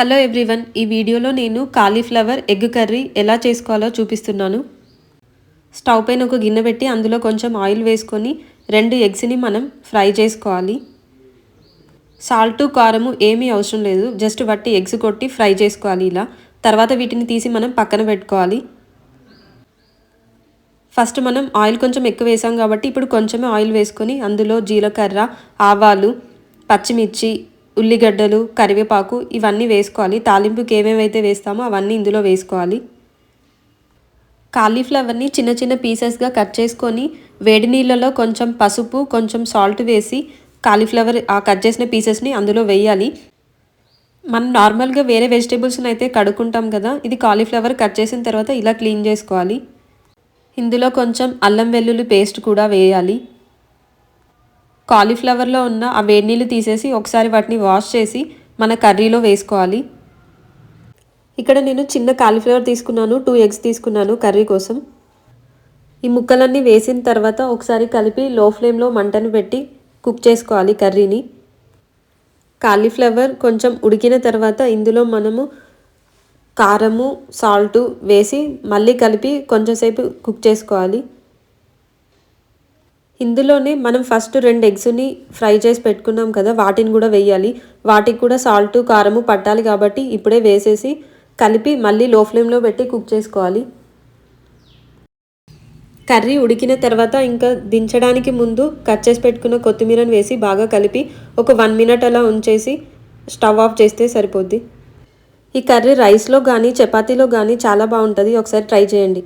Hello everyone ఈ వీడియోలో నేను కాలీఫ్లవర్ ఎగ్ కర్రీ ఎలా చేసుకోవాలో చూపిస్తున్నాను. స్టవ్ పైన ఒక గిన్నె పెట్టి అందులో కొంచెం ఆయిల్ వేసుకొని రెండు ఎగ్స్ని మనం ఫ్రై చేసుకోవాలి. సాల్ట్ కారము ఏమీ అవసరం లేదు. జస్ట్ బట్టి ఎగ్స్ కొట్టి ఫ్రై చేసుకోవాలి ఇలా. తర్వాత వీటిని తీసి మనం పక్కన పెట్టుకోవాలి. ఫస్ట్ మనం ఆయిల్ కొంచెం ఎక్కువ వేసాం కాబట్టి ఇప్పుడు కొంచెమే ఆయిల్ వేసుకొని అందులో జీలకర్ర ఆవాలు పచ్చిమిర్చి ఉల్లిగడ్డలు కరివేపాకు ఇవన్నీ వేసుకోవాలి. తాలింపుకి ఏమేమైతే వేస్తామో అవన్నీ ఇందులో వేసుకోవాలి. కాలీఫ్లవర్ని చిన్న చిన్న పీసెస్గా కట్ చేసుకొని వేడి నీళ్ళలో కొంచెం పసుపు కొంచెం సాల్ట్ వేసి కాలీఫ్లవర్ ఆ కట్ చేసిన పీసెస్ని అందులో వేయాలి. మనం నార్మల్గా వేరే వెజిటేబుల్స్ని అయితే కడుక్కుంటాం కదా ఇది కాలీఫ్లవర్ కట్ చేసిన తర్వాత ఇలా క్లీన్ చేసుకోవాలి. ఇందులో కొంచెం అల్లం వెల్లుల్లి పేస్ట్ కూడా వేయాలి. కాలీఫ్లవర్లో ఉన్న ఆ వేడి నీళ్ళు తీసేసి ఒకసారి వాటిని వాష్ చేసి మన కర్రీలో వేసుకోవాలి. ఇక్కడ నేను చిన్న కాలీఫ్లవర్ తీసుకున్నాను టూ ఎగ్స్ తీసుకున్నాను కర్రీ కోసం. ఈ ముక్కలన్నీ వేసిన తర్వాత ఒకసారి కలిపి లో ఫ్లేమ్లో మంటను పెట్టి కుక్ చేసుకోవాలి కర్రీని. కాలీఫ్లవర్ కొంచెం ఉడికిన తర్వాత ఇందులో మనము కారము సాల్ట్ వేసి మళ్ళీ కలిపి కొంచెంసేపు కుక్ చేసుకోవాలి. ఇందులోనే మనం ఫస్ట్ రెండు ఎగ్స్ని ఫ్రై చేసి పెట్టుకున్నాం కదా వాటిని కూడా వేయాలి. వాటికి కూడా సాల్ట్ కారము పట్టాలి కాబట్టి ఇప్పుడే వేసేసి కలిపి మళ్ళీ లో ఫ్లేమ్లో పెట్టి కుక్ చేసుకోవాలి. కర్రీ ఉడికిన తర్వాత ఇంకా దించడానికి ముందు కట్ చేసి పెట్టుకున్న కొత్తిమీరని వేసి బాగా కలిపి ఒక వన్ మినిట్ అలా ఉంచేసి స్టవ్ ఆఫ్ చేస్తే సరిపోద్ది. ఈ కర్రీ రైస్లో కానీ చపాతీలో కానీ చాలా బాగుంటుంది. ఒకసారి ట్రై చేయండి.